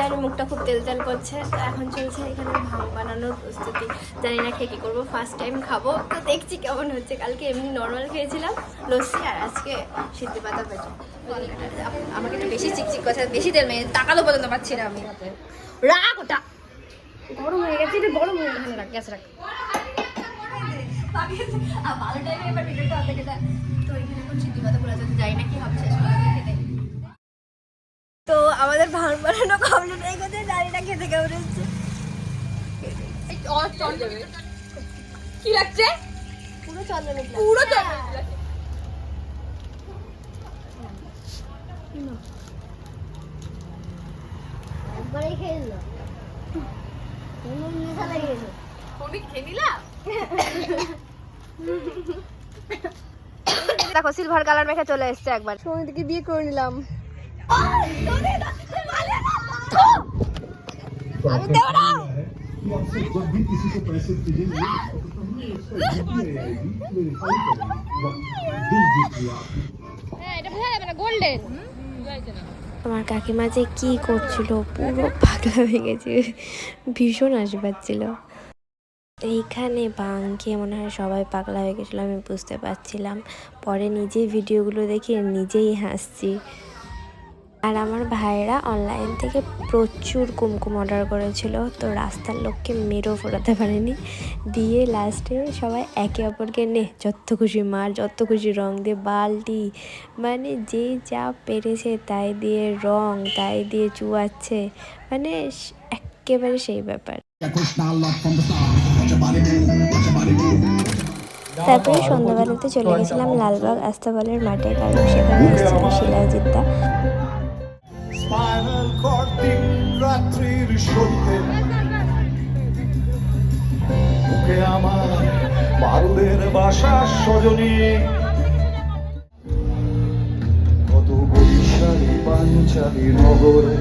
জানি মুখটা খুব তেল তেল করছে। তো এখন চলছে এখানে ভাং বানানোর প্রস্তুতি। জানি না খেয়ে কী করব ফার্স্ট টাইম খাব। তো দেখছি কেমন হচ্ছে। কালকে এমনি নর্মাল খেয়েছিলাম, লস্যি আর আজকে সিদ্ধি পাতা পেঁচো আমাকে একটু বেশি চিকচিক করছে, বেশি তেল মেয়ে তাকালো পর্যন্ত পাচ্ছি না আমি। রাখ ওটা। গরম হয়ে গেছে এটা গরম হয়ে গেছে। রাখ গ্যাস রাখ। আর ভালো টাইমে এবার ভিডিওটা তো এখানে এখন সিদ্ধি পাতা বলা যাচ্ছে যাই না কি হবে শেষ আমাদের ভাঙ বানানো কমপ্লিট হয়ে গেছে ডালিটা খেতে কেমন হচ্ছে? কি লাগছে? পুরো চন্দনের পুরো তো একবারেই খেয়ে দিল নেশা লেগে গেছে খেয়ে নিলাম দেখো সিলভার কালার মেখে চলে এসছে একবার। সৌমিদিকে বিয়ে করে নিলাম আমি দেবো না कि आपसे जब भी किसी को पैसे भेजेंगे तो हमें उसका यूपीआई आईडी वेरीफाई करेंगे दिल जीत लिया आपने হ্যাঁ এটা বোঝা যাবে না গোল্ডেন আমার কাকিমা যে কি করছিল পুরো পাগলা হয়ে গেছে ভীষণ হাসি পাচ্ছিল এইখানে বাং খেয়ে মনে হয় সবাই পাগলা হয়ে গেছিলো আমি বুঝতে পারছিলাম পরে নিজেই ভিডিওগুলো দেখে নিজেই হাসছি আর আমার ভাইয়েরা অনলাইন থেকে প্রচুর কুমকুম অর্ডার করেছিল। তো রাস্তার লোককে মেরেও ফোরাতে পারেনি। দিয়ে লাস্টে সবাই একে অপরকে নে, যত খুশি মার, যত খুশি রং দিয়ে বালতি মানে যে যা পেরেছে তাই দিয়ে রং, তাই দিয়ে চুয়াচ্ছে মানে একেবারে সেই ব্যাপার। তারপরে সন্ধ্যাবেলাতে চলে গেছিলাম লালবাগ আস্তাবলের মাঠে, কারণ সেখানে এসেছিল শিলাজিৎদা। কর্ড দিন রাত্রির সত্যে বুকে আমার বারুদের বাসা সজনী। কত বৈশালী পাঞ্চালী নগরে।